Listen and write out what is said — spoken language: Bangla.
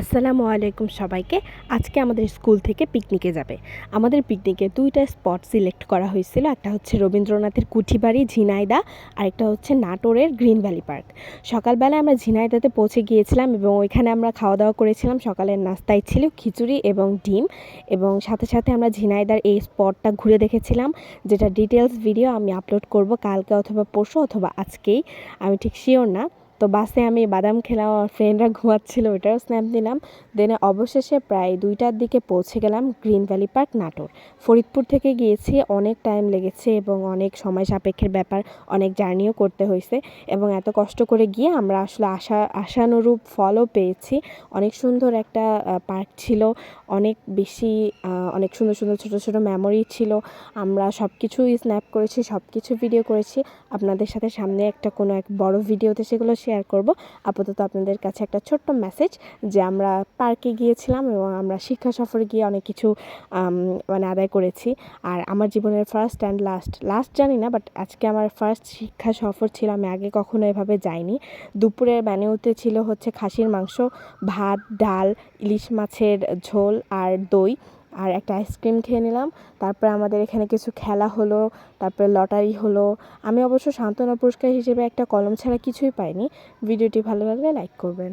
আসসালামু আলাইকুম সবাইকে। আজকে আমাদের স্কুল থেকে পিকনিকে যাবে। আমাদের পিকনিকে দুইটা স্পট সিলেক্ট করা হয়েছিল। একটা হচ্ছে রবীন্দ্রনাথের কুঠিবাড়ি, ঝিনাইদা আর একটা হচ্ছে নাটোরের গ্রিন ভ্যালি পার্ক। সকালবেলায় আমরা ঝিনাইদাতে পৌঁছে গিয়েছিলাম এবং ওইখানে আমরা খাওয়া দাওয়া করেছিলাম। সকালের নাস্তায় ছিল খিচুড়ি এবং ডিম এবং সাথে সাথে আমরা ঝিনাইদার এই স্পটটা ঘুরে দেখেছিলাম, যেটা ডিটেলস ভিডিও আমি আপলোড করব কালকে অথবা পরশু অথবা আজকেই। আমি ঠিক শিওর না। তো বাসে আমি বাদাম খেলাম, আমার ফ্রেন্ডরা ঘুমাচ্ছিল ওইটারও স্ন্যাপ নিলাম দেন অবশেষে প্রায় দুইটার দিকে পৌঁছে গেলাম green valley park Natore. Faridpur থেকে গিয়েছি, অনেক টাইম লেগেছে এবং অনেক সময় সাপেক্ষের ব্যাপার, অনেক জার্নিও করতে হয়েছে এবং এত কষ্ট করে গিয়ে আমরা আসলে আশা, আশানুরূপ ফলও পেয়েছি। অনেক সুন্দর একটা পার্ক ছিল, অনেক বেশি অনেক সুন্দর সুন্দর ছোটো ছোটো মেমোরি ছিল। আমরা সব কিছুই স্ন্যাপ করেছি সব কিছু ভিডিও করেছি। আপনাদের সাথে সামনে একটা কোনো এক বড় ভিডিওতে সেগুলো শেয়ার করব। আপাতত আপনাদের কাছে একটা ছোট্ট মেসেজ যে আমরা পার্কে গিয়েছিলাম এবং আমরা শিক্ষা সফরে গিয়ে অনেক কিছু মানে আদায় করেছি। আর আমার জীবনের ফার্স্ট অ্যান্ড লাস্ট লাস্ট জানি না বাট আজকে আমার ফার্স্ট শিক্ষা সফর ছিল, আমি আগে কখনো এভাবে যাইনি। দুপুরের মেনুতে ছিল হচ্ছে খাসির মাংস, ভাত, ডাল, ইলিশ মাছের ঝোল আর দই। আর একটা আইসক্রিম খেয়ে নিলাম। তারপরে আমাদের এখানে কিছু খেলা হলো, তারপরে লটারি হলো। আমি অবশ্য সান্ত্বনা পুরস্কার হিসেবে একটা কলম ছাড়া কিছুই পাইনি। ভিডিওটি ভালো লাগলে লাইক করবেন।